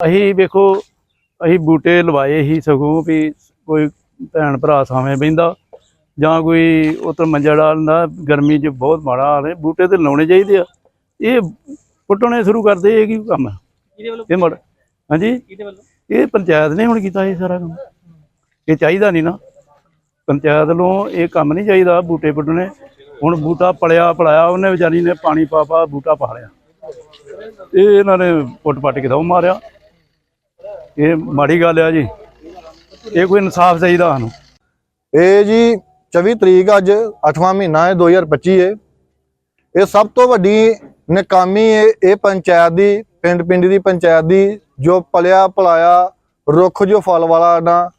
ਅਸੀਂ ਵੇਖੋ ਅਸੀਂ ਬੂਟੇ ਲਵਾਏ ਹੀ ਸਗੋਂ ਵੀ ਕੋਈ ਭੈਣ ਭਰਾ ਸਾਵੇਂ ਬਹਿੰਦਾ ਜਾਂ ਕੋਈ ਉਤਰ ਮੰਜਾ ਡਾਲਦਾ ਗਰਮੀ 'ਚ ਬਹੁਤ ਮਾੜਾ ਹਾਲ ਹੈ ਬੂਟੇ ਤੇ ਲਾਉਣੇ ਚਾਹੀਦੇ ਆ। ਇਹ ਪੁੱਟਣੇ ਸ਼ੁਰੂ ਕਰਦੇ ਇਹ ਕੀ ਕੰਮ ਵੱਲੋਂ? ਇਹ ਮੜ ਹਾਂਜੀ? ਇਹ ਪੰਚਾਇਤ ਨੇ ਹੁਣ ਕੀਤਾ ਇਹ ਸਾਰਾ ਕੰਮ। ਇਹ ਚਾਹੀਦਾ ਨਹੀਂ ਨਾ। ਪੰਚਾਇਤ ਵੱਲੋਂ ਇਹ ਕੰਮ ਨਹੀਂ ਚਾਹੀਦਾ ਬੂਟੇ ਪੁੱਟਣੇ ਹੁਣ ਬੂਟਾ ਪਲਿਆ ਪਲਾਇਆ ਉਹਨੇ ਵਿਚਾਰੀ ਨੇ ਪਾਣੀ ਪਾ ਪਾ ਬੂਟਾ ਪਾ ਲਿਆ। ਇਹ ਇਹਨਾਂ ਨੇ ਪੁੱਟ ਪੱਟ ਕੇ ਦਉ ਮਾਰਿਆ। ਇਹ ਮਾੜੀ ਗੱਲ ਆ ਜੀ। ਇਹ ਕੋਈ ਇਨਸਾਫ ਚਾਹੀਦਾ ਸਾਨੂੰ। ਇਹ ਜੀ 24 ਤਰੀਕ ਅੱਜ 8ਵਾਂ ਮਹੀਨਾ ਹੈ 2025 ਹੈ ਇਹ ਸਭ ਤੋਂ ਵੱਡੀ ਨਕਾਮੀ ਹੈ ਇਹ ਪੰਚਾਇਤ ਦੀ, ਪਿੰਡ ਪਿੰਡ ਦੀ ਪੰਚਾਇਤ ਦੀ, ਜੋ ਪਲਿਆ ਪਲਾਇਆ ਰੁੱਖ ਜੋ ਫਲ ਵਾਲਾ ਨਾ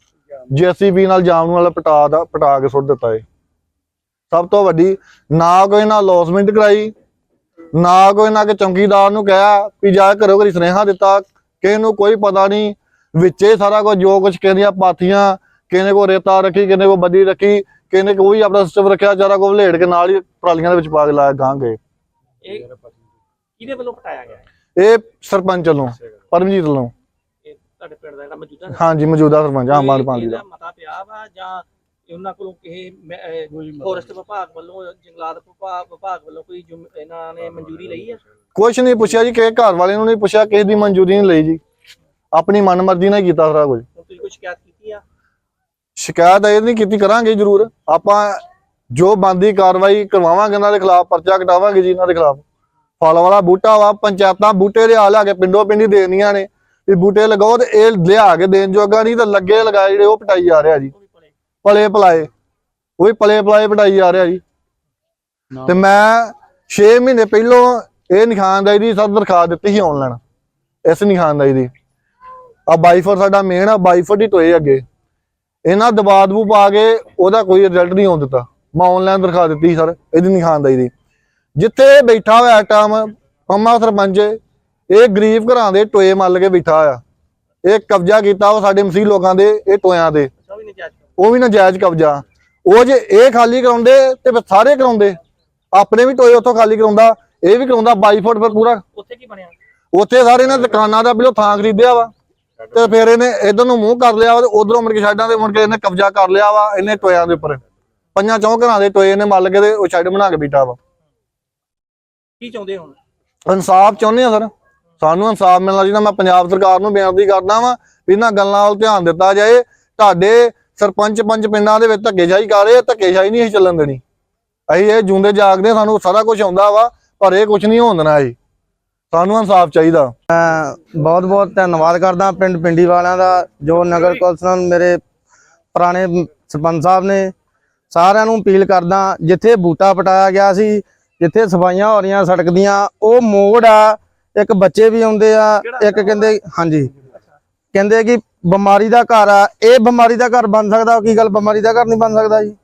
ਜੀਸੀਬੀ ਨਾਲ ਜਾਮ ਨਾਲ ਪਟਾ ਦਾ, ਪਟਾ ਕੇ ਸੁੱਟ ਦਿੱਤਾ ਹੈ ਸਭ ਤੋਂ ਵੱਡੀ, ਨਾ ਕੋਈ ਨਾ ਲੌਸਮੈਂਟ ਕਰਾਈ, ਨਾ ਕੋਈ ਨਾ ਕਿ ਚੌਂਕੀਦਾਰ ਨੂੰ ਕਿਹਾ ਵੀ ਜਾ ਘਰੋਂ ਘਰੀ ਸੁਨੇਹਾ ਦਿੱਤਾ, ਕਿਸੇ ਨੂੰ ਕੋਈ ਪਤਾ ਨਹੀਂ ਵਿੱਚੇ ਸਾਰਾ ਕੁਝ ਜੋ ਕੁਝ ਕਹਿੰਦੀਆਂ ਪਾਥੀਆਂ ਕਿਨੇ ਕੋ ਰੇਤਾ ਰੱਖੀ ਕਿਨੇ ਕੋ ਬੱਦੀ ਰੱਖੀ ਕਿਨੇ ਕੋਈ ਆਪਣਾ ਸਿਸਟਮ ਰੱਖਿਆ ਚਾਰਾ ਕੋ ਵਲੇੜ ਕੇ ਨਾਲ ਹੀ ਟਰਾਲੀਆਂ ਦੇ ਵਿੱਚ ਪਾ ਕੇ ਲਾਇਆ ਗਾਂ ਗਏ। ਇਹ ਕਿਹਦੇ ਵੱਲੋਂ ਪਟਾਇਆ ਗਿਆ ਹੈ? ਇਹ ਸਰਪੰਚ ਵੱਲੋਂ ਪਰਮਜੀਤ ਵੱਲੋਂ। ਇਹ ਤੁਹਾਡੇ ਪਿੰਡ ਦਾ ਜਿਹੜਾ ਮੌਜੂਦਾ ਹਾਂਜੀ ਮੌਜੂਦਾ ਸਰਪੰਚ ਆਮ ਆਦਮੀ ਪਾਰਟੀ ਦਾ। ਮਤਾ ਪਿਆ ਵਾ ਜਾਂ ਉਹਨਾਂ ਕੋਲੋਂ ਕਿਸੇ ਫੋਰੈਸਟ ਵਿਭਾਗ ਵੱਲੋਂ ਜੰਗਲਾਤ ਵਿਭਾਗ ਵਿਭਾਗ ਵੱਲੋਂ ਕੋਈ ਜੁਮ- ਇਹਨਾਂ ਨੇ ਮਨਜ਼ੂਰੀ ਲਈ ਹੈ। ਕੁਛ ਨਹੀਂ ਪੁੱਛਿਆ ਜੀ ਕਿਸੇ ਘਰ ਵਾਲੇ ਨੂੰ ਨਹੀਂ ਪੁੱਛਿਆ ਕਿਸੇ ਦੀ ਮਨਜ਼ੂਰੀ ਨਹੀਂ ਲਈ ਜੀ। ਆਪਣੀ ਮਨਮਰਜ਼ੀ ਨਾਲ ਕੀਤਾ ਸਾਰਾ ਕੁਝ। ਹੁਣ ਤੁਸੀਂ ਕੋਈ ਸ਼ਿਕਾਇਤ ਕੀਤੀ ਆ? ਸ਼ਿਕਾਇਤ ਇਹ ਨਹੀਂ ਕੀਤੀ ਕਰਾਂਗੇ ਜ਼ਰੂਰ। ਆਪਾਂ ਜੋ ਬੰਦੀ ਕਾਰਵਾਈ ਕਰਵਾਵਾਂਗੇ ਇਹਨਾਂ ਦੇ ਖਿਲਾਫ ਪਰਚਾ ਕਟਾਵਾਂਗੇ ਜੀ ਇਹਨਾਂ ਦੇ ਖਿਲਾਫ। ਫਲ ਵਾਲਾ ਬੂਟਾ ਵਾ ਪੰਚਾਇਤਾਂ ਬੂਟੇ ਲਿਆ ਲਿਆ ਕੇ ਪਿੰਡੋਂ ਪਿੰਡੀ ਦੇਣੀਆਂ ਨੇ। ਵੀ ਬੂਟੇ ਲਗਾਓ ਤੇ ਇਹ ਲਿਆ ਕੇ ਦੇਣ ਜੋਗਾ ਨਹੀਂ ਤਾਂ ਲੱਗੇ ਲਗਾਏ ਜਿਹੜੇ ਉਹ ਪਟਾਈ ਜਾ ਰਿਹਾ ਜੀ। ਪਲੇ। ਪਲਾਏ। ਉਹ ਵੀ ਪਲੇ ਪਲਾਏ ਪਟਾਈ ਜਾ ਰਿਹਾ ਜੀ। ਤੇ ਮੈਂ 6 ਮਹੀਨੇ ਪਹਿਲੋਂ ਇਹ ਨਿਖਾਨਦਾਈ ਦੀ ਸਭ ਦਰਖਾਸਤ ਦਿੱਤੀ ਸੀ ਆਨਲਾਈਨ ਇਸ ਨਿਖਾਨਦਾਈ ਦੀ। ਆ 22 ਫੁੱਟ ਸਾਡਾ ਮੇਨ ਆ 22 ਫੁੱਟ ਹੀ ਟੋਏ ਅੱਗੇ। ਇਹਨਾਂ ਦਬਾਅ ਦਬੂ ਪਾ ਕੇ ਉਹਦਾ ਕੋਈ ਰਿਜ਼ਲਟ ਨਹੀਂ ਆਉਣ ਦਿੱਤਾ। ਮੈਂ ਆਨਲਾਈਨ ਦਰਖਾਸਤ ਦਿੱਤੀ ਸਰ ਇਹਦੀ ਨਿਖਾਨਦਾਈ ਦੀ। ਜਿੱਥੇ ਬੈਠਾ ਹੋਇਆ ਟਾਈਮ ਪੰਮਾ ਸਰਪੰਚ ਇਹ ਗਰੀਬ ਘਰਾਂ ਦੇ ਟੋਏ ਮੱਲ ਕੇ ਬੈਠਾ ਆ ਇਹ ਕਬਜ਼ਾ ਕੀਤਾ ਵਾ ਸਾਡੇ ਮਸੀਹ ਲੋਕਾਂ ਦੇ ਇਹ ਟੋਇਆਂ ਦੇ। ਉਹ ਉਹ ਵੀ ਨਾਜਾਇਜ਼ ਕਬਜ਼ਾ। ਉਹ ਜੇ ਇਹ ਖਾਲੀ ਕਰਾਉਂਦੇ ਤੇ ਫਿਰ ਸਾਰੇ ਕਰਾਉਂਦੇ। ਆਪਣੇ ਵੀ ਟੋਏ ਉੱਥੋਂ ਖਾਲੀ ਕਰਾਉਂਦਾ ਇਹ ਵੀ ਕਰਾਉਂਦਾ 22 ਫੁੱਟ ਪਰ ਪੂਰਾ। ਉੱਥੇ ਕੀ ਬਣਿਆ? ਉੱਥੇ ਸਾਰੇ ਇਹਨਾਂ ਦੁਕਾਨਾਂ ਦਾ ਬਿਲੋ ਥਾਂ ਖਰੀਦਿਆ ਵਾ। ਤੇ ਫਿਰ ਇਹਨੇ ਇਧਰ ਨੂੰ ਮੂੰਹ ਕਰ ਲਿਆ ਵਾ ਤੇ ਉਧਰੋਂ ਮੁੜ ਕੇ ਛੱਡਾਂ ਦੇ ਮੁੜ ਕੇ ਇਹਨੇ ਕਬਜ਼ਾ ਕਰ ਲਿਆ ਵਾ ਇਹਨੇ ਟੋਇਆਂ ਦੇ ਉੱਪਰ। ਪੰਜਾਂ ਚੌਂ ਘਰਾਂ ਦੇ ਟੋਏ ਇਹਨੇ ਮੱਲ ਕੇ ਤੇ ਉਹ ਛੱਡ ਬਣਾ ਕੇ ਬੀਟਾ ਵਾ। ਕੀ ਚਾਹੁੰਦੇ ਹੁਣ? ਇਨਸਾਫ ਚਾਹੁੰਦੇ ਆ ਸਰ। ਸਾਨੂੰ ਇਨਸਾਫ ਮਿਲਣਾ ਚਾਹੀਦਾ ਮੈਂ ਪੰਜਾਬ ਸਰਕਾਰ ਨੂੰ ਬੇਨਤੀ ਕਰਦਾ ਵਾਂ ਵੀ ਇਹਨਾਂ ਗੱਲਾਂ ਵੱਲ ਧਿਆਨ ਦਿੱਤਾ ਜਾਏ। ਤੁਹਾਡੇ ਸਰਪੰਚ ਪੰਚ ਪਿੰਡਾਂ ਦੇ ਵਿੱਚ ਧੱਕੇਸ਼ਾਹੀ ਕਰ ਰਹੇ ਆ, ਧੱਕੇਸ਼ਾਹੀ ਨਹੀਂ ਅਸੀਂ ਚੱਲਣ ਦੇਣੀ। ਅਸੀਂ ਇਹ ਜੂੰਦੇ ਜਾਗਦੇ ਸਾਨੂੰ ਸਾਰਾ ਕੁਝ ਆਉਂਦਾ ਵਾ ਪਰ ਇਹ ਕੁਝ ਨਹੀਂ ਹੋਣ ਦੇਣਾ ਜੀ ਸਾਨੂੰ ਇਨਸਾਫ ਚਾਹੀਦਾ। ਮੈਂ ਬਹੁਤ ਬਹੁਤ ਧੰਨਵਾਦ ਕਰਦਾ ਪਿੰਡ ਪਿੰਡੀ ਵਾਲਿਆਂ ਦਾ, ਜੋ ਨਗਰ ਕੌਂਸਲ ਮੇਰੇ ਪੁਰਾਣੇ ਸਰਪੰਚ ਸਾਹਿਬ ਨੇ ਸਾਰਿਆਂ ਨੂੰ ਅਪੀਲ ਕਰਦਾ, ਜਿੱਥੇ ਬੂਟਾ ਪਟਾਇਆ ਗਿਆ ਸੀ, ਜਿੱਥੇ ਸਫਾਈਆਂ ਹੋ ਰਹੀਆਂ ਸੜਕ ਦੀਆਂ, ਉਹ ਮੋੜ ਆ, ਇੱਕ ਬੱਚੇ ਵੀ ਆਉਂਦੇ ਆ, ਇੱਕ ਕਹਿੰਦੇ, ਹਾਂਜੀ, ਕਹਿੰਦੇ ਕਿ ਬਿਮਾਰੀ ਦਾ ਘਰ ਆ, ਇਹ ਬਿਮਾਰੀ ਦਾ ਘਰ ਬਣ ਸਕਦਾ ਕੀ ਗੱਲ ਬਿਮਾਰੀ ਦਾ ਘਰ ਨਹੀਂ ਬਣ ਸਕਦਾ ਜੀ?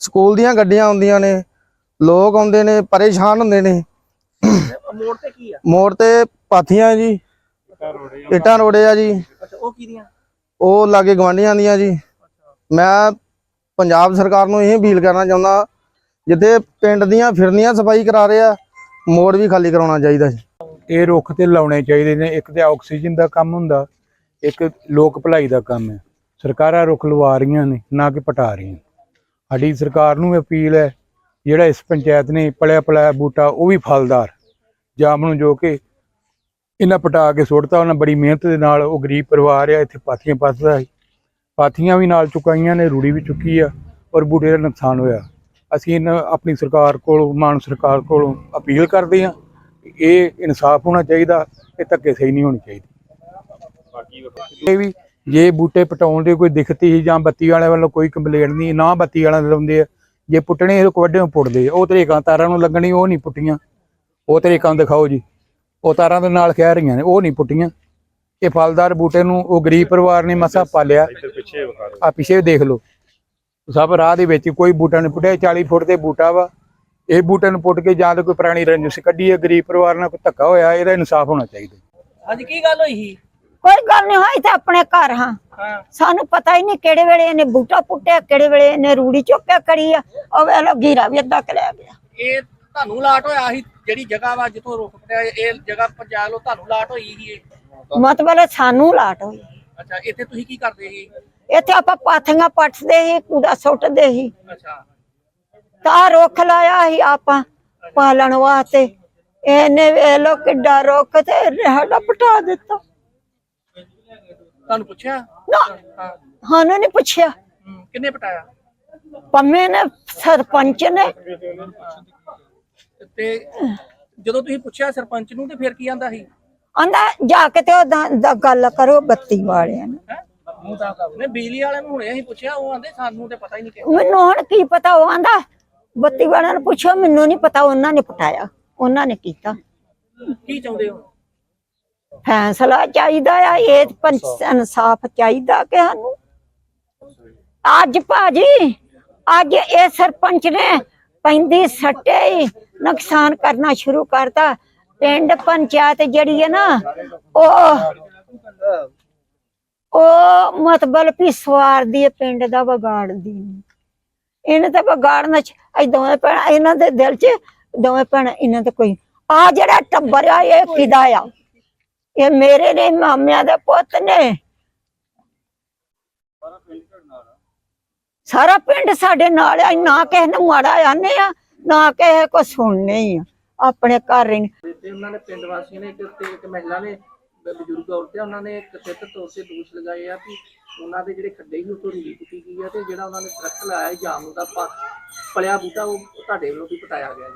ਸਕੂਲ ਦੀਆਂ ਗੱਡੀਆਂ ਆਉਂਦੀਆਂ ਨੇ, ਲੋਕ ਆਉਂਦੇ ਨੇ, ਪਰੇਸ਼ਾਨ ਹੁੰਦੇ ਨੇ। ਮੋੜ ਤੇ ਕੀ ਆ? ਮੋੜ ਤੇ ਪਾਥੀਆਂ ਜੀ। ਇੱਟਾਂ ਰੋੜੇ ਆ ਜੀ। ਅੱਛਾ ਉਹ ਕੀ ਦੀਆਂ ਉਹ ਲਾਗੇ ਗਵਾਂਢੀਆਂ ਦੀਆਂ ਜੀ। ਮੈਂ ਪੰਜਾਬ ਸਰਕਾਰ ਨੂੰ ਇਹ ਅਪੀਲ ਕਰਨਾ ਚਾਹੁੰਦਾ ਜਿੱਥੇ ਪਿੰਡ ਦੀਆਂ ਫਿਰਨੀਆਂ ਸਫ਼ਾਈ ਕਰਾ ਰਹੇ ਆ ਮੋੜ ਵੀ ਖਾਲੀ ਕਰਾਉਣਾ ਚਾਹੀਦਾ ਜੀ। ਇਹ ਰੁੱਖ ਤੇ ਲਾਉਣੇ ਚਾਹੀਦੇ ਨੇ। ਇੱਕ ਤੇ ਆਕਸੀਜਨ ਦਾ ਕੰਮ ਹੁੰਦਾ ਇੱਕ ਲੋਕ ਭਲਾਈ ਦਾ ਕੰਮ ਹੈ। ਸਰਕਾਰਾਂ ਰੁੱਖ ਲਵਾ ਰਹੀਆਂ ਨੇ ਨਾ ਕਿ ਪਟਾ ਰਹੀਆਂ ਸਾਡੀ ਸਰਕਾਰ ਨੂੰ ਅਪੀਲ ਹੈ ਜਿਹੜਾ ਇਸ ਪੰਚਾਇਤ ਨੇ ਪਲਿਆ ਪਲਾਇਆ ਬੂਟਾ ਉਹ ਵੀ ਫਲਦਾਰ ਜਾਮ ਨੂੰ ਜੋ ਕਿ ਇਹਨਾਂ ਪਟਾ ਕੇ ਸੁੱਟਤਾ, ਉਹਨਾਂ ਬੜੀ ਮਿਹਨਤ ਦੇ ਨਾਲ ਉਹ ਗਰੀਬ ਪਰਿਵਾਰ ਆ, ਇੱਥੇ ਪਾਥੀਆਂ ਪੱਥਦਾ ਸੀ। ਪਾਥੀਆਂ ਵੀ ਨਾਲ ਚੁਕਾਈਆਂ ਨੇ, ਰੂੜੀ ਵੀ ਚੁੱਕੀ ਆ, ਔਰ ਬੂਟੇ ਦਾ ਨੁਕਸਾਨ ਹੋਇਆ। ਅਸੀਂ ਇਹਨਾਂ, ਆਪਣੀ ਸਰਕਾਰ ਕੋਲੋਂ, ਮਾਨ ਸਰਕਾਰ ਕੋਲੋਂ ਅਪੀਲ ਕਰਦੇ ਹਾਂ ਇਹ ਇਨਸਾਫ ਹੋਣਾ ਚਾਹੀਦਾ, ਇਹ ਧੱਕੇ ਸਹੀ ਨਹੀਂ ਹੋਣੀ ਚਾਹੀਦੀ। ਇਹ ਵੀ ਜੇ ਬੂਟੇ ਪਟਾਉਣ ਦੀ ਕੋਈ ਦਿੱਕਤ ਹੀ ਜਾਂ ਬੱਤੀ ਵਾਲਿਆਂ ਵੱਲੋਂ ਕੋਈ ਕੰਪਲੇਂਟ ਨਹੀਂ, ਨਾ ਬੱਤੀ ਵਾਲਿਆਂ ਦੇ ਲਾਉਂਦੇ ਆ ਜੇ ਪੁੱਟਣੇ ਇਹ ਵੱਡੇ ਨੂੰ ਪੁੱਟਦੇ ਉਹ ਤਰੀਕਾਂ ਤਾਰਾਂ ਨੂੰ ਲੱਗਣੀ ਉਹ ਨਹੀਂ ਪੁੱਟੀਆਂ। ਉਹ ਤਰੀਕਾਂ ਦਿਖਾਓ ਜੀ। ਉਹ ਤਾਰਾਂ ਦੇ ਨਾਲ ਕਹਿ ਰਹੀਆਂ ਨੇ, ਉਹ ਨਹੀਂ ਪੁੱਟੀਆਂ। ਇਹ ਫਲਦਾਰ ਬੂਟੇ ਨੂੰ, ਉਹ ਗਰੀਬ ਪਰਿਵਾਰ ਨੇ ਮਸਾ ਪਾਲਿਆ। ਆ ਪਿੱਛੇ ਦੇਖ ਲਓ। ਸਭ ਰਾਹ ਦੇ ਵਿੱਚ ਕੋਈ ਬੂਟਾ ਨਹੀਂ ਪੁੱਟਿਆ 40 ਫੁੱਟ ਦੇ ਬੂਟਾ ਵਾ। ਇਹ ਬੂਟੇ ਨੂੰ ਪੁੱਟ ਕੇ ਜਾਂ ਤਾਂ ਕੋਈ ਪੁਰਾਣੀ ਰੰਜਿਸ਼ ਕੱਢੀ ਹੈ ਗਰੀਬ ਪਰਿਵਾਰ ਨਾਲ ਕੋਈ ਧੱਕਾ ਹੋਇਆ, ਇਹਦਾ ਇਨਸਾਫ ਹੋਣਾ ਚਾਹੀਦਾ। ਅੱਜ ਕੀ ਗੱਲ ਹੋਈ ਸੀ? ਕੋਈ ਗੱਲ ਨਹੀਂ ਹੋਈ ਤਾਂ ਆਪਣੇ ਘਰ ਹਾਂ। ਹਾਂ। ਸਾਨੂੰ ਪਤਾ ਹੀ ਨਹੀਂ ਕਿਹੜੇ ਵੇਲੇ ਇਹਨੇ ਬੂਟਾ ਪੁੱਟਿਆ ਕਿਹੜੇ ਵੇਲੇ ਇਹਨੇ ਰੂੜੀ ਚੁੱਕਿਆ ਕਰੀ ਆ। ਉਹ ਵੇਲੇ ਗੀਰਾ ਵੀ ਅੱਧਾ ਕਿ ਲੈ ਗਿਆ। ਇਹ ਤੁਹਾਨੂੰ ਲਾਟ ਹੋਇਆ ਸੀ ਜਿਹੜੀ ਜਗ੍ਹਾ ਵਾ ਜਿੱਥੋਂ ਰੁੱਖ ਪਟਿਆ ਇਹ ਜਗ੍ਹਾ ਪੰਜਾਬ ਲੋ ਤੁਹਾਨੂੰ ਲਾਟ ਹੋਈ ਸੀ ਇਹ? ਮਤਲਬ ਸਾਨੂੰ ਲਾਟ ਹੋਈ। ਅੱਛਾ ਇੱਥੇ ਤੁਸੀਂ ਕੀ ਕਰਦੇ ਸੀ? ਇੱਥੇ ਆਪਾਂ ਪਾਥੀਆਂ ਪੱਟਦੇ ਸੀ ਕੂੜਾ ਸੁੱਟਦੇ ਸੀ। ਅੱਛਾ। ਤਾਂ ਰੁੱਖ ਲਾਇਆ ਸੀ ਆਪਾਂ ਪਾਲਣ ਵਾਸਤੇ। ਇਹਨੇ ਵੇਖ ਲੋ ਕਿੱਡਾ ਰੁੱਖ ਤੇ ਸਾਡਾ ਪਟਾ ਦਿੱਤਾ। ਤੁਹਾਨੂੰ ਪੁੱਛਿਆ? ਨਾ। ਹਾਂ। ਸਾਨੂੰ ਨਹੀਂ ਪੁੱਛਿਆ। ਕਿੰਨੇ ਪਟਾਇਆ? ਪੰਮੇ ਨੇ ਸਰਪੰਚ ਨੇ। ਤੇ ਜਦੋਂ ਤੁਸੀਂ ਪੁੱਛਿਆ ਸਰਪੰਚ ਨੂੰ ਤੇ ਫਿਰ ਕੀ ਆਂਦਾ ਸੀ? ਆਂਦਾ ਜਾ ਕੇ ਤੇ ਉਹਦਾ ਗੱਲ ਕਰੋ ਬੱਤੀ ਵਾਲਿਆਂ ਨਾਲ ਹੈ? ਨੇ ਬਿਜਲੀ ਵਾਲਿਆਂ ਨੂੰ ਹੁਣੇ ਅਸੀਂ ਪੁੱਛਿਆ ਉਹ ਆਂਦੇ ਸਾਨੂੰ ਤੇ ਪਤਾ ਹੀ ਨਹੀਂ ਕਿ ਮੈਨੂੰ ਹੁਣ ਕੀ ਪਤਾ ਉਹ ਆਂਦਾ ਬੱਤੀ ਵਾਲਿਆਂ ਨੂੰ ਪੁੱਛੋ ਮੈਨੂੰ ਨਹੀਂ ਪਤਾ ਉਹਨਾਂ ਨੇ ਪਟਾਇਆ ਉਹਨਾਂ ਨੇ ਕੀਤਾ। ਕੀ ਚਾਹੁੰਦੇ ਹੋ? ਫੈਸਲਾ ਚਾਹੀਦਾ ਆ ਇਹ ਪੰਚ ਇਨਸਾਫ ਚਾਹੀਦਾ ਕਿ ਸਾਨੂੰ। ਅੱਜ ਭਾਜੀ ਅੱਜ ਇਹ ਸਰਪੰਚ ਨੇ ਪੈਂਦੀ ਸੱਟੇ ਹੀ ਨੁਕਸਾਨ ਕਰਨਾ ਸ਼ੁਰੂ ਕਰਤਾ। ਪਿੰਡ ਪੰਚਾਇਤ ਜਿਹੜੀ ਹੈ ਨਾ ਉਹ ਉਹ ਮਤਲਬ ਵੀ ਸਵਾਰਦੀ ਹੈ ਪਿੰਡ ਦਾ ਵਿਗਾੜਦੀ। ਇਹਨੇ ਤਾਂ ਵਿਗਾੜਨਾ ਚ ਦੋਵੇਂ ਭੈਣ ਇਹਨਾਂ ਦੇ ਦਿਲ 'ਚ ਦੋਵੇਂ ਭੈਣ ਇਹਨਾਂ ਤੇ ਕੋਈ ਆ ਜਿਹੜਾ ਟੱਬਰ ਆ ਇਹ ਕਿਦਾ ਆ। ਇਹ ਮੇਰੇ ਨੇ ਮਾਮਿਆਂ ਦੇ ਪੁੱਤ ਨੇ। ਸਾਰਾ ਪਿੰਡ ਸਾਡੇ ਨਾਲ ਆ ਨਾ ਕਿਸੇ ਨੂੰ ਮਾੜਾ ਆਨੇ ਆ ਨਾ ਕਿਸੇ ਕੋ ਸੁਣਨੇ ਹੀ ਆ ਆਪਣੇ ਘਰ ਰਹਿਣ ਤੇ ਉਹਨਾਂ ਨੇ ਪਿੰਡ ਵਾਸੀਆਂ ਨੇ ਇੱਕ ਤੇ ਇੱਕ ਮਹਿਲਾ ਨੇ ਬਜ਼ੁਰਗ ਔਰਤ ਹੈ ਉਹਨਾਂ ਨੇ ਇੱਕ ਕਥਿਤ ਤੌਰ ਤੇ ਦੋਸ਼ ਲਗਾਏ ਆ ਕਿ ਉਹਨਾਂ ਦੇ ਜਿਹੜੇ ਖੱਡੇ ਸੀ ਉਤੋਂ ਰੀਲੀ ਪੁੱਟੀ ਗਈ ਆ ਤੇ ਜਿਹੜਾ ਉਹਨਾਂ ਨੇ ਦਰਖਤ ਲਾਇਆ ਜਾਮ ਦਾ ਪ- ਪਲਿਆ ਬੂਟਾ ਉਹ ਤੁਹਾਡੇ ਵੱਲੋਂ ਵੀ ਪਟਾਇਆ ਗਿਆ ਜੀ।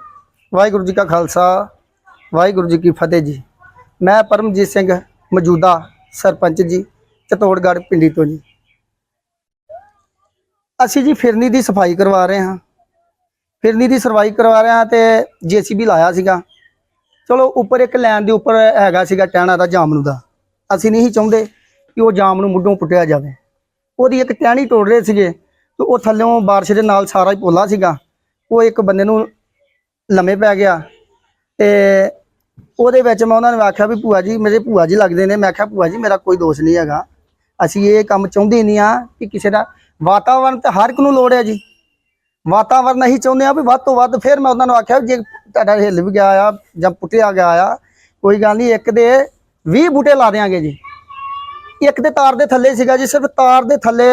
ਵਾਹਿਗੁਰੂ ਜੀ ਕਾ ਖਾਲਸਾ ਵਾਹਿਗੁਰੂ ਜੀ ਕੀ ਫਤਿਹ ਜੀ। ਮੈਂ ਪਰਮਜੀਤ ਸਿੰਘ ਮੌਜੂਦਾ ਸਰਪੰਚ ਜੀ, ਚਤੋੜਗੜ੍ਹ ਪਿੰਡੀ ਤੋਂ ਜੀ। ਅਸੀਂ ਜੀ ਫਿਰਨੀ ਦੀ ਸਫ਼ਾਈ ਕਰਵਾ ਰਹੇ ਹਾਂ। ਫਿਰਨੀ ਦੀ ਸਰਵਾਈ ਕਰਵਾ ਰਹੇ ਹਾਂ ਤੇ ਜੀਸੀਬੀ ਲਾਇਆ ਸੀਗਾ। ਚਲੋ ਉੱਪਰ ਇੱਕ ਲਾਈਨ ਦੇ ਉੱਪਰ ਹੈਗਾ ਸੀਗਾ ਟਹਿਣਾ ਦਾ ਜਾਮਨੂ ਦਾ। ਅਸੀਂ ਨਹੀਂ ਚਾਹੁੰਦੇ ਕਿ ਉਹ ਜਾਮ ਨੂੰ ਮੁੱਢੋਂ ਪੁੱਟਿਆ ਜਾਵੇ। ਉਹਦੀ ਇੱਕ ਟਹਿਣੀ ਤੋੜ ਰਹੇ ਸੀਗੇ ਤੇ ਉਹ ਥੱਲਿਓਂ ਬਾਰਿਸ਼ ਦੇ ਨਾਲ ਸਾਰਾ ਹੀ ਪੋਲਾ ਸੀਗਾ। ਉਹ ਇੱਕ ਬੰਦੇ ਨੂੰ ਲੰਮੇ ਪੈ ਗਿਆ ਤੇ ਉਹਦੇ ਵਿੱਚ ਮੈਂ ਉਹਨਾਂ ਨੂੰ ਆਖਿਆ ਵੀ ਭੂਆ ਜੀ, ਮੇਰੇ ਭੂਆ ਜੀ ਲੱਗਦੇ ਨੇ। ਮੈਂ ਆਖਿਆ, ਭੂਆ ਜੀ, ਮੇਰਾ ਕੋਈ ਦੋਸ਼ ਨਹੀਂ ਹੈਗਾ। ਅਸੀਂ ਇਹ ਕੰਮ ਚਾਹੁੰਦੇ ਨਹੀਂ ਆ ਕਿ ਕਿਸੇ ਦਾ ਵਾਤਾਵਰਣ ਤੇ ਹਰ ਇੱਕ ਨੂੰ ਲੋੜ ਹੈ ਜੀ। ਵਾਤਾਵਰਣ ਅਸੀਂ ਚਾਹੁੰਦੇ ਆ ਵੀ ਵੱਧ ਤੋਂ ਵੱਧ ਫਿਰ ਮੈਂ ਉਹਨਾਂ ਨੂੰ ਆਖਿਆ ਵੀ ਜੇ ਤੁਹਾਡਾ ਹਿੱਲ ਵੀ ਗਿਆ ਆ ਜਾਂ ਪੁੱਟਿਆ ਗਿਆ ਆ, ਕੋਈ ਗੱਲ ਨਹੀਂ, ਇੱਕ ਦੇ 20 ਬੂਟੇ ਲਾ ਦੇਾਂਗੇ ਜੀ। ਇੱਕ ਦੇ ਤਾਰ ਦੇ ਥੱਲੇ ਸੀਗਾ ਜੀ, ਸਿਰਫ ਤਾਰ ਦੇ ਥੱਲੇ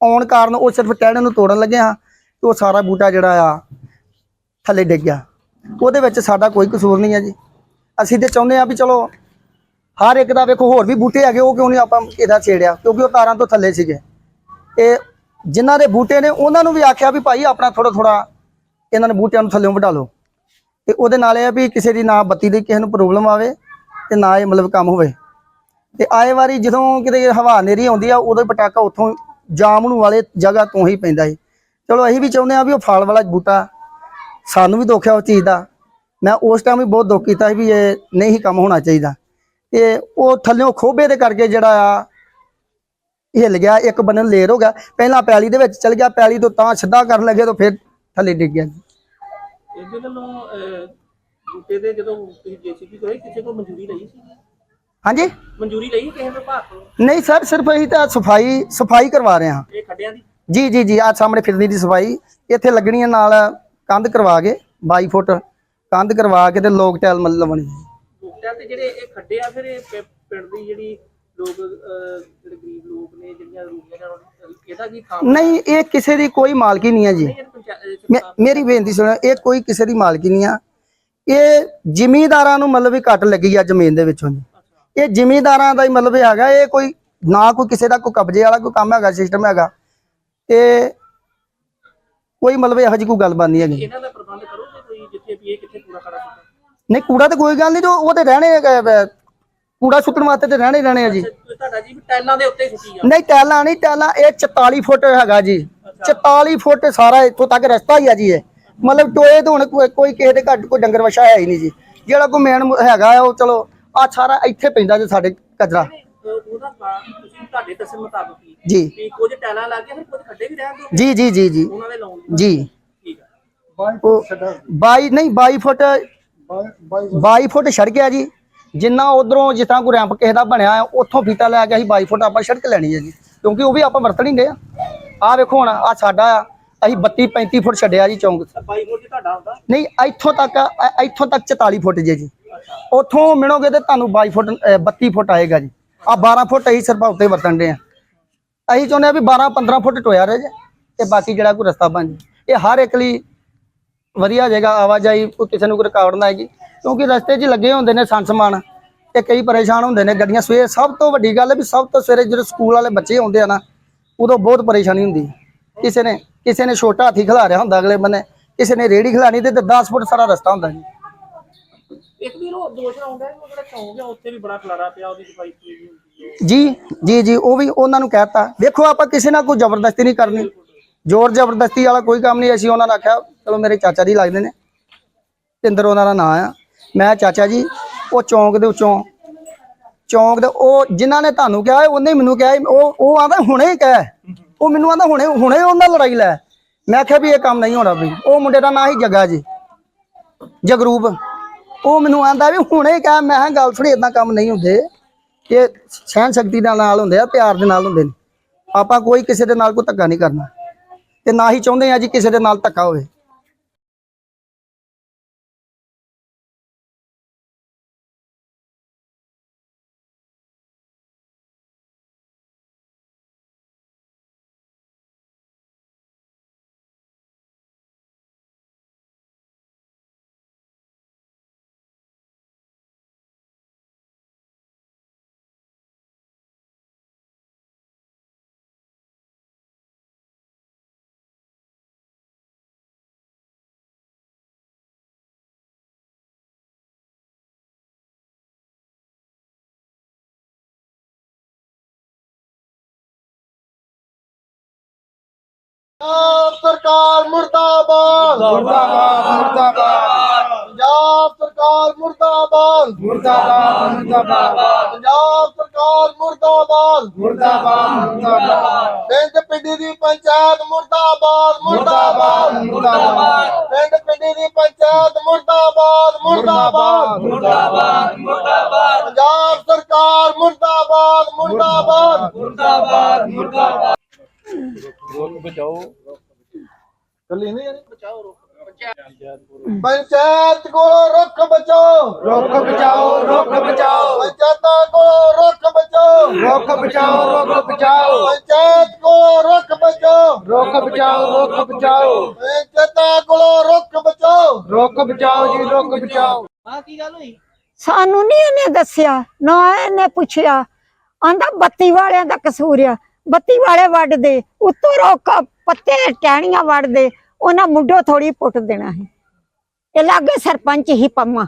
ਆਉਣ ਕਾਰਨ ਉਹ ਸਿਰਫ ਟਹਿਣੇ ਨੂੰ ਤੋੜਨ ਲੱਗੇ ਹਾਂ ਤੇ ਉਹ ਸਾਰਾ ਬੂਟਾ ਜਿਹੜਾ ਆ, ਥੱਲੇ ਡਿੱਗ ਗਿਆ। ਉਹਦੇ ਵਿੱਚ ਸਾਡਾ ਕੋਈ ਕਸੂਰ ਨਹੀਂ ਹੈ ਜੀ। ਅਸੀਂ ਤੇ ਚਾਹੁੰਦੇ ਆ ਵੀ ਚਲੋ, ਹਰ ਇੱਕ ਦਾ ਵੇਖੋ, ਹੋਰ ਵੀ ਬੂਟੇ ਹੈਗੇ, ਉਹ ਕਿਉਂ ਨਹੀਂ ਆਪਾਂ ਇਹਦਾ ਛੇੜਿਆ? ਕਿਉਂਕਿ ਉਹ ਤਾਰਾਂ ਤੋਂ ਥੱਲੇ ਸੀਗੇ। ਤੇ ਜਿਨ੍ਹਾਂ ਦੇ ਬੂਟੇ ਨੇ, ਉਹਨਾਂ ਨੂੰ ਵੀ ਆਖਿਆ ਵੀ ਭਾਈ ਆਪਣਾ ਥੋੜਾ ਥੋੜਾ ਇਹਨਾਂ ਨੇ ਬੂਟਿਆਂ ਨੂੰ ਥੱਲੇੋਂ ਵਢਾ ਲਓ। ਤੇ ਉਹਦੇ ਨਾਲ ਇਹ ਆ ਵੀ ਕਿਸੇ ਦੀ ਨਾ ਬੱਤੀ ਦੀ ਕਿਸੇ ਨੂੰ ਪ੍ਰੋਬਲਮ ਆਵੇ ਤੇ ਨਾ ਇਹ ਮਤਲਬ ਕੰਮ ਹੋਵੇ। ਤੇ ਆਏ ਵਾਰੀ ਜਦੋਂ ਕਿਤੇ ਹਵਾ ਨੇਰੀ ਆਉਂਦੀ ਆ, ਉਦੋਂ ਪਟਾਕਾ ਉੱਥੋਂ ਜਾਮਣੂ ਵਾਲੇ ਜਗ੍ਹਾ ਤੋਂ ਹੀ ਪੈਂਦਾ ਸੀ। ਚਲੋ ਅਸੀਂ ਵੀ ਚਾਹੁੰਦੇ ਆ ਵੀ ਉਹ ਫਲ ਵਾਲਾ ਬੂਟਾ ਸਾਨੂੰ ਵੀ ਦੁੱਖ ਹੈ ਉਸ ਚੀਜ਼ ਦਾ। ਮੈਂ ਉਸ ਟਾਈਮ ਵੀ ਬਹੁਤ ਦੁੱਖ ਕੀਤਾ ਸੀ ਵੀ ਇਹ ਨਹੀਂ ਕੰਮ ਹੋਣਾ ਚਾਹੀਦਾ। ਤੇ ਉਹ ਥੱਲਿਓਂ ਖੋਬੇ ਦੇ ਕਰਕੇ ਜਿਹੜਾ ਆ ਹਿੱਲ ਗਿਆ ਇੱਕ ਬੰਨੇ ਲੇਰ ਹੋ ਗਿਆ। ਪਹਿਲਾਂ ਪੈਲੀ ਦੇ ਵਿੱਚ ਚਲ ਗਿਆ ਪੈਲੀ ਤੋਂ ਤਾਂ ਸਿੱਧਾ ਕਰਨ ਲੱਗੇ ਤਾਂ ਫਿਰ ਥੱਲੇ ਡਿੱਗ ਗਿਆ ਜੀ। ਇਹਦੇ ਵੱਲੋਂ ਅਹ, ਬੂਟੇ ਦੇ ਜਦੋਂ ਤੁਸੀਂ ਜੀਸੀਬੀ ਕੋਲੇ ਕਿਸੇ ਕੋਲ ਮਨਜ਼ੂਰੀ ਲਈ ਸੀ? ਹਾਂਜੀ? ਮਨਜ਼ੂਰੀ ਲਈ ਕਿਸੇ ਵਿਭਾਗ ਤੋਂ ਨਹੀਂ ਸਰ ਸਿਰਫ ਅਸੀਂ ਤਾਂ ਸਫ਼ਾਈ ਸਫ਼ਾਈ ਕਰਵਾ ਰਹੇ ਹਾਂ। ਇਹ ਖੱਡਿਆਂ ਦੀ? ਜੀ ਜੀ ਜੀ ਆ ਸਾਹਮਣੇ ਫਿਰਨੀ ਦੀ ਸਫ਼ਾਈ। ਇੱਥੇ ਲੱਗਣੀ ਹੈ ਨਾਲ ਕੰਧ ਕਰਵਾ ਕੇ 22 ਫੁੱਟ ਕੰਧ ਕਰਵਾ ਕੇ ਤੇ ਲੋਕ ਟੈਲ ਮੱਲ ਲਵਣੀ ਬੂਟਿਆਂ ਤੇ ਜਿਹੜੇ ਇਹ ਖੱਡੇ ਆ ਫਿਰ ਇਹ ਪਿ- ਪਿੰਡ ਦੀ ਜਿਹੜੀ ਲੋਕ ਅਹ, ਜਿਹੜੇ ਗਰੀਬ ਲੋਕ ਨੇ ਜਿਹੜੀਆਂ ਰੂੜੀਆਂ ਜਾਂ ਇਹਦਾ ਕੀ ਥਾਂ ਨਹੀਂ ਇਹ ਕਿਸੇ ਦੀ ਕੋਈ ਮਾਲਕੀ ਨਹੀਂ ਹੈ ਜੀ। ਇਹ ਪੰਚਾਇਤ ਮੇ- ਮੇਰੀ ਬੇਨਤੀ ਸੁਣੋ ਇਹ ਕੋਈ ਕਿਸੇ ਦੀ ਮਾਲਕੀ ਨਹੀਂ ਆ। ਇਹ ਜ਼ਿਮੀਂਦਾਰਾਂ ਨੂੰ ਮਤਲਬ ਵੀ ਕੱਟ ਲੱਗੀ ਆ ਜ਼ਮੀਨ ਦੇ ਵਿੱਚੋਂ ਜੀ। ਇਹ ਜ਼ਿਮੀਂਦਾਰਾਂ ਦਾ ਹੀ ਮਤਲਬ ਇਹ ਹੈਗਾ ਇਹ ਕੋਈ ਨਾ ਕੋਈ ਕਿਸੇ ਦਾ ਕੋਈ ਕਬਜ਼ੇ ਵਾਲਾ ਕੋਈ ਕੰਮ ਹੈਗਾ ਸਿਸਟਮ ਹੈਗਾ। ਤੇ ਕੋਈ ਮਤਲਬ ਇਹੋ ਜਿਹੀ ਕੋਈ ਗੱਲਬਾਤ ਨਹੀਂ ਹੈਗੀ। ਇਹਨਾਂ ਦਾ ਪ੍ਰਬੰਧ ਕਰੋਗੇ ਕੋਈ ਜਿੱਥੇ ਵੀ ਇਹ ਕਿੱਥੇ ਕੂੜਾ ਖੜਾ ਸੁੱਟੇ ਨਹੀਂ ਕੂੜਾ ਤੇ ਕੋਈ ਗੱਲ ਨਹੀਂ ਜੋ ਉਹ ਤੇ ਰਹਿਣੇ ਅਹ, ਕੂੜਾ ਸੁੱਟਣ ਵਾਸਤੇ ਤੇ ਰਹਿਣੇ ਹੀ ਰਹਿਣੇ ਆ ਜੀ। ਤੁਹਾਡਾ ਜੀ ਵੀ ਟਾਈਲਾਂ ਦੇ ਉੱਤੇ ਹੀ ਸੁੱਟੀ ਆ। ਨਹੀਂ ਟੈਲਾਂ ਨਹੀਂ ਟੈਲਾਂ ਇਹ 44 ਫੁੱਟ ਹੈਗਾ ਜੀ। 44 ਫੁੱਟ ਸਾਰਾ ਇੱਥੋਂ ਤੱਕ ਰਸਤਾ ਹੀ ਆ ਜੀ ਇਹ। ਮਤਲਬ ਟੋਏ ਤੋਂ ਹੁਣ ਕੋਈ ਕੋਈ ਕਿਸੇ ਦੇ ਘੱਟ ਕੋਈ ਡੰਗਰ ਵਛਾ ਹੈ ਹੀ ਨਹੀਂ ਜੀ। ਜਿਹੜਾ ਕੋਈ ਮੇਨ ਹੈਗਾ ਆ ਉਹ ਚਲੋ ਆ ਸਾਰਾ ਇੱਥੇ ਪੈਂਦਾ ਜੀ ਸਾਡੇ ਕਚਰਾ ਉਹਦਾ ਕਾਰਨ ਤੁਸੀਂ ਤੁਹਾਡੇ ਦੱਸਣ ਮੁਤਾਬਕ ਹੀ ਜੀ। ਵੀ ਕੁਝ ਟਾਈਲਾਂ ਲੱਗ ਗਈਆਂ ਫਿਰ ਕੁਝ ਖੱਡੇ ਵੀ ਰਹਿਣ ਦੋ ਜੀ ਜੀ ਜੀ ਜੀ। ਉਹਨਾਂ ਦੇ ਲਾਉਣ ਦੀ ਜੀ। ਠੀਕ ਆ। ਉਹ 22 ਨਹੀਂ 22 ਫੁੱਟ 22 ਫੁੱਟ। ਸੜਕ ਹੈ ਜੀ। ਜਿੰਨਾ ਉਧਰੋਂ ਜਿਸ ਤਰ੍ਹਾਂ ਕੋਈ ਰੈਂਪ ਕਿਸੇ ਦਾ ਬਣਿਆ ਆ ਉੱਥੋਂ ਫੀਤਾ ਲੈ ਕੇ ਅਸੀਂ 22 ਫੁੱਟ ਆਪਾਂ ਸੜਕ ਲੈਣੀ ਹੈ ਜੀ। ਕਿਉਂਕਿ ਉਹ ਵੀ ਆਪਾਂ ਵਰਤਣੀ ਆ ਆ ਵੇਖੋ ਹੁਣ ਆ ਸਾਡਾ ਆ। ਅਸੀਂ 32 35 ਫੁੱਟ ਛੱਡਿਆ ਜੀ ਚੌਂਕ। ਬਾਈ ਫੁੱਟ ਤੁਹਾਡਾ ਹੁੰਦਾ? ਨਹੀਂ ਇੱਥੋਂ ਤੱਕ ਇੱਥੋਂ ਤੱਕ 44 ਫੁੱਟ ਜੇ ਜੀ। ਉੱਥੋਂ ਮਿਣੋਗੇ ਤੇ ਤੁਹਾਨੂੰ 22 ਫੁੱਟ ਅਹ 32 ਫੁੱਟ ਆਏਗਾ ਜੀ। ਆ 12 ਫੁੱਟ ਅਸੀਂ ਸਿਰਫ ਉੱਤੇ ਵਰਤਣ ਦੇ ਆ। ਅਸੀਂ ਚਾਹੁੰਦੇ ਆ ਵੀ 12 15 ਫੁੱਟ ਟੋਇਆ ਰਹਿ ਜੇ ਤੇ ਬਾਕੀ ਜਿਹੜਾ ਕੋਈ ਰਸਤਾ ਬਣ ਜੇ। ਇਹ ਹਰ ਇੱਕ ਲਈ ਵਧੀਆ ਜਗ੍ਹਾ, ਆਵਾਜਾਈ ਕੋਈ ਕਿਸੇ ਨੂੰ ਕੋਈ ਰੁਕਾਵਟ ਨਾ ਆਏਗੀ। ਕਿਉਂਕਿ ਰਸਤੇ 'ਚ ਲੱਗੇ ਹੁੰਦੇ ਨੇ ਸੰਸਮਾਨ ਤੇ ਕਈ ਪਰੇਸ਼ਾਨ ਹੁੰਦੇ ਨੇ ਗੱਡੀਆਂ। ਸਵੇਰ ਸਭ ਤੋਂ ਵੱਡੀ ਗੱਲ ਹੈ ਵੀ ਸਭ ਤੋਂ ਸਵੇਰੇ ਜਦੋਂ ਸਕੂਲ ਵਾਲੇ ਬੱਚੇ ਆਉਂਦੇ ਆ ਨਾ, ਉਦੋਂ ਬਹੁਤ ਪਰੇਸ਼ਾਨੀ ਹੁੰਦੀ। ਕਿਸੇ ਨੇ ਕਿਸੇ ਨੇ ਛੋਟਾ ਹਾਥੀ ਖਿਲਾ ਰਿਹਾ ਹੁੰਦਾ ਅਗਲੇ ਬੰਨੇ, ਕਿਸੇ ਨੇ ਰੇੜੀ ਖਿਲਾਣੀ ਤੇ 10 ਫੁੱਟ ਸਾਰਾ ਰਸਤਾ ਹੁੰਦਾ ਜੀ। ਇੱਕ ਵੀ ਉਹ ਦੋਸ਼ ਆਉਂਦਾ ਹੈ ਕਿ ਉਹ ਜਿਹੜਾ ਚੌਂਕ ਹੈ ਉੱਥੇ ਵੀ ਬੜਾ ਖਲਾਰਾ ਪਿਆ ਉਹਦੀ ਸਫ਼ਾਈ ਸੁਥਰੀ ਨਹੀਂ ਹੁੰਦੀ ਹੈ ਜੀ ਜੀ ਜੀ ਉਹ ਵੀ ਉਹਨਾਂ ਨੂੰ ਕਹਿਤਾ। ਦੇਖੋ ਆਪਾਂ ਕਿਸੇ ਨਾਲ ਕੋਈ ਜ਼ਬਰਦਸਤੀ ਨਹੀਂ ਕਰਨੀ। ਜ਼ੋਰ ਜ਼ਬਰਦਸਤੀ ਵਾਲਾ ਕੋਈ ਕੰਮ ਨਹੀਂ ਅਸੀਂ ਉਹਨਾਂ ਨੂੰ ਆਖਿਆ ਚਲੋ ਮੇਰੇ ਚਾਚਾ ਜੀ ਲੱਗਦੇ ਨੇ। ਪਿੰਦਰ ਉਹਨਾਂ ਦਾ ਨਾਂ ਆ। ਮੈਂ ਚਾਚਾ ਜੀ ਉਹ ਚੌਂਕ ਦੇ ਉੱਚੋਂ ਚੌਂਕ ਦੇ ਉਹ ਜਿਨ੍ਹਾਂ ਨੇ ਤੁਹਾਨੂੰ ਕਿਹਾ ਉਹਨੇ ਮੈਨੂੰ ਕਿਹਾ ਉਹ ਉਹ ਆਂਦਾ ਹੁਣੇ ਹੀ ਕਹਿ। ਉਹ ਮੈਨੂੰ ਆਂਦਾ ਹੁਣੇ ਹੁਣੇ ਉਹਨਾਂ ਲੜਾਈ ਲੈ। ਮੈਂ ਆਖਿਆ ਵੀ ਇਹ ਕੰਮ ਨਹੀਂ ਹੋਣਾ ਵੀ। ਉਹ ਮੁੰਡੇ ਦਾ ਨਾਂ ਹੀ ਜੱਗਾ ਜੀ ਜਗਰੂਪ। ਉਹ ਮੈਨੂੰ ਆਂਦਾ ਵੀ ਹੁਣੇ ਹੀ ਕਹਿ, ਮੈਂ ਕਿਹਾ ਗੱਲ ਥੋੜੀ ਇਦਾਂ ਕੰਮ ਨਹੀਂ ਹੁੰਦੇ। ਇਹ ਸਹਿਣ ਸ਼ਕਤੀ ਦੇ ਨਾਲ ਹੁੰਦੇ ਆ, ਪਿਆਰ ਦੇ ਨਾਲ ਹੁੰਦੇ ਨੇ। ਆਪਾਂ ਕੋਈ ਕਿਸੇ ਦੇ ਨਾਲ ਕੋਈ ਧੱਕਾ ਨਹੀਂ ਕਰਨਾ। ਤੇ ਨਾ ਹੀ ਚਾਹੁੰਦੇ ਆ ਜੀ ਕਿਸੇ ਦੇ ਨਾਲ ਧੱਕਾ ਹੋਵੇ। ਪੰਜਾਬ ਸਰਕਾਰ ਮੁਰਦਾਬਾਦ। ਮੁਰਦਾਬਾਦ ਮੁਰਦਾਬਾਦ। ਪੰਜਾਬ ਸਰਕਾਰ ਮੁਰਦਾਬਾਦ। ਮੁਰਦਾਬਾਦ ਮੁਰਦਾਬਾਦ। ਪੰਜਾਬ ਸਰਕਾਰ ਮੁਰਦਾਬਾਦ। ਮੁਰਦਾਬਾਦ ਮੁਰਦਾਬਾਦ। ਪਿੰਡ ਪਿੰਡੀ ਦੀ ਪੰਚਾਇਤ ਮੁਰਦਾਬਾਦ ਮੁਰਦਾਬਾਦ। ਮੁਰਦਾਬਾਦ ਪਿੰਡ ਪਿੰਡੀ ਦੀ ਪੰਚਾਇਤ ਮੁਰਦਾਬਾਦ ਮੁਰਦਾਬਾਦ। ਮੁਰਦਾਬਾਦ ਮੁਰਦਾਬਾਦ ਪੰਜਾਬ ਸਰਕਾਰ ਮੁਰਦਾਬਾਦ ਮੁਰਦਾਬਾਦ। ਕੱਲੀ ਨਹੀਂ ਯਾਰ ਬਚਾਓ ਰੋਕ ਪੰਚਾਇਤ ਕੋਲੋਂ ਰੁੱਖ ਬਚਾਓ। ਰੁੱਖ ਬਚਾਓ ਰੁੱਖ ਬਚਾਓ। ਪੰਚਾਇਤਾਂ ਕੋਲੋਂ ਰੁੱਖ ਬਚਾਓ। ਰੁੱਖ ਬਚਾਓ ਰੁੱਖ ਬਚਾਓ। ਪੰਚਾਇਤ ਕੋਲੋਂ ਰੁੱਖ ਬਚਾਓ। ਰੁੱਖ ਬਚਾਓ ਰੁੱਖ ਬਚਾਓ। ਪੰਚਾਇਤਾਂ ਕੋਲੋਂ ਰੁੱਖ ਬਚਾਓ। ਰੁੱਖ ਬਚਾਓ ਜੀ ਰੁੱਖ ਬਚਾਓ। ਹਾਂ ਕੀ ਗੱਲ ਹੋਈ? ਸਾਨੂੰ ਨਹੀਂ ਇਹਨੇ ਦੱਸਿਆ ਨਾ ਇਹਨੇ ਪੁੱਛਿਆ। ਆਂਦਾ ਬੱਤੀ ਵਾਲਿਆਂ ਦਾ ਕਸੂਰ ਆ। ਬੱਤੀ ਵਾਲੇ ਵੱਢਦੇ ਉੱਤੋਂ ਰੋਕ ਪੱਤੇ ਟਹਿਣੀਆਂ ਵੱਢਦੇ ਉਹਨਾਂ ਮੁੱਢੋਂ ਥੋੜੀ ਪੁੱਟ ਦੇਣਾ ਹੈ ਇਹ ਲਾਗੇ ਸਰਪੰਚ ਹੀ ਪੰਮਾ।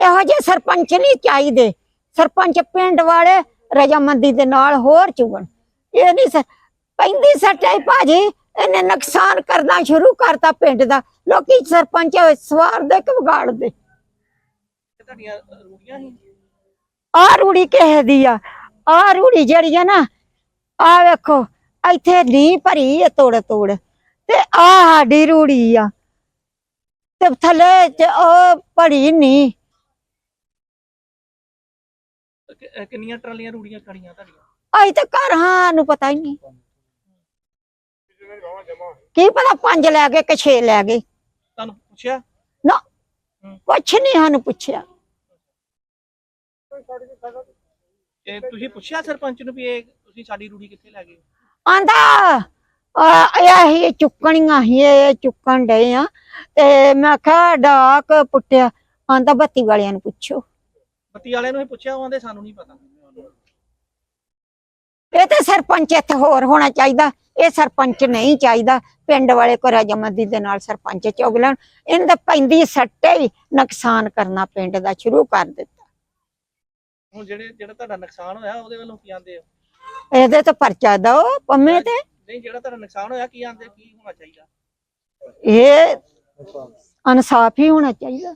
ਇਹੋ ਜਿਹੇ ਸਰਪੰਚ ਨਹੀਂ ਚਾਹੀਦੇ। ਸਰਪੰਚ ਪਿੰਡ ਵਾਲੇ ਰਜਾਮੰਦੀ ਦੇ ਨਾਲ ਹੋਰ ਚੁਗਣ। ਇਹ ਨਹੀਂ ਸਰ ਪੈਂਦੀ ਸੱਟਾਈ ਭਾਜੀ ਇਹਨੇ ਨੁਕਸਾਨ ਕਰਨਾ ਸ਼ੁਰੂ ਕਰਤਾ ਪਿੰਡ ਦਾ। ਲੋਕੀ ਸਰਪੰਚ ਸਵਾਰ ਦੇ ਕੇ ਵਿਗਾੜਦੇ ਤੇ ਤੁਹਾਡੀਆਂ ਰੂੜੀਆਂ ਸੀ ਆ ਰੂੜੀ ਕਿਸੇ ਦੀ ਆ। ਆ ਰੂੜੀ ਜਿਹੜੀ ਆ ਨਾ ਆ ਵੇਖੋ ਇੱਥੇ ਨੀ ਭਰੀ ਆ ਤੋੜ ਤੋੜ ਤੇ ਆ ਸਾਡੀ ਰੂੜੀ ਆ। ਤੇ ਥੱਲੇ ਚ ਉਹ ਭਰੀ ਕਿ- ਅਹ ਕਿੰਨੀਆਂ ਟਰਾਲੀਆਂ ਰੂੜੀਆਂ ਖੜੀਆਂ ਤੁਹਾਡੀਆਂ? ਅਜ ਤੱਕ ਘਰ ਹਾਂ ਨੂੰ ਪਤਾ ਹੀ ਨਹੀਂ। ਕੀ ਪਤਾ ਪੰਜ ਲੈ ਗਏ ਕਿ ਛੇ ਲੈ ਗਏ। ਤੁਹਾਨੂੰ ਪੁੱਛਿਆ? ਨਾ ਕੁਛ ਨਹੀਂ ਸਾਨੂੰ ਪੁੱਛਿਆ। ਇਹ ਤੁਸੀਂ ਪੁੱਛਿਆ ਸਰਪੰਚ ਨੂੰ ਵੀ ਇਹ ਤੁਸੀਂ ਸਾਡੀ ਰੂੜੀ ਕਿੱਥੇ ਲੈ ਗਏ? ਆਂਦਾ ਇਹ ਹੀ ਚੁੱਕਣੀਆਂ ਹੀ ਇਹ ਚੁੱਕਣ ਡਏ ਆ। ਤੇ ਮੈਂ ਕਿਹਾ ਡਾਕ ਪੁੱਟਿਆ। ਆਂਦਾ ਬੱਤੀ ਵਾਲਿਆਂ ਨੂੰ ਪੁੱਛੋ। ਬੱਤੀ ਵਾਲਿਆਂ ਨੂੰ ਵੀ ਪੁੱਛਿਆ ਉਹ ਆਂਦੇ ਸਾਨੂੰ ਨਹੀਂ ਪਤਾ। ਇਹ ਤੇ ਸਰਪੰਚ ਇੱਥੇ ਹੋਰ ਹੋਣਾ ਚਾਹੀਦਾ। ਇਹ ਸਰਪੰਚ ਨਹੀਂ ਚਾਹੀਦਾ। ਪਿੰਡ ਵਾਲੇ ਕੋ ਰਜਮੰਦੀ ਦੇ ਨਾਲ ਸਰਪੰਚ ਚੁਗ ਲੈਣ। ਇਹਨਾਂ ਦਾ ਪੈਂਦੀ ਸੱਟੇ ਹੀ ਨੁਕਸਾਨ ਕਰਨਾ ਪਿੰਡ ਦਾ ਸ਼ੁਰੂ ਕਰ ਦਿੱਤਾ। ਹੁਣ ਜਿਹੜੇ ਜਿਹੜਾ ਤੁਹਾਡਾ ਨੁਕਸਾਨ ਹੋਇਆ ਉਹਦੇ ਵੱਲੋਂ ਕੀ ਆਂਦੇ ਇਹਦੇ ਤੋਂ ਪਰਚਾ ਦੋ ਪੰਮੇ ਤੇ। ਨਹੀਂ ਜਿਹੜਾ ਤੁਹਾਡਾ ਨੁਕਸਾਨ ਹੋਇਆ ਕੀ ਆਂਦੇ ਕੀ ਹੋਣਾ ਚਾਹੀਦਾ? ਇਹ ਇਨਸਾਫ ਹੀ ਹੋਣਾ ਚਾਹੀਦਾ।